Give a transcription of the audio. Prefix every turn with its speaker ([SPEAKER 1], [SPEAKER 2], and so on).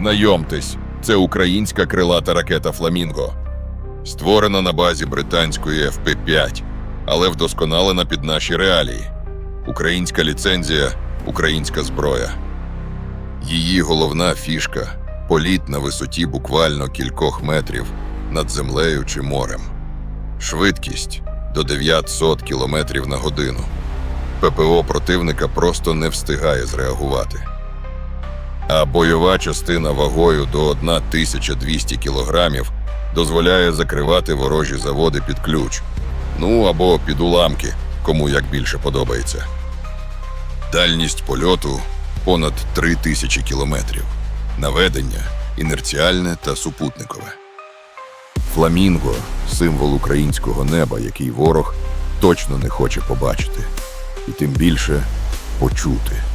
[SPEAKER 1] Знайомтесь, це українська крилата ракета Фламінго. Створена на базі британської FP-5, але вдосконалена під наші реалії. Українська ліцензія, українська зброя. Її головна фішка політ на висоті буквально кількох метрів над землею чи морем. Швидкість до 900 км на годину. ППО противника просто не встигає зреагувати. А бойова частина вагою до 1200 кілограмів дозволяє закривати ворожі заводи під ключ. Ну або під уламки, кому як більше подобається. Дальність польоту понад 3000 кілометрів. Наведення інерціальне та супутникове. Фламінго символ українського неба, який ворог точно не хоче побачити, і тим більше почути.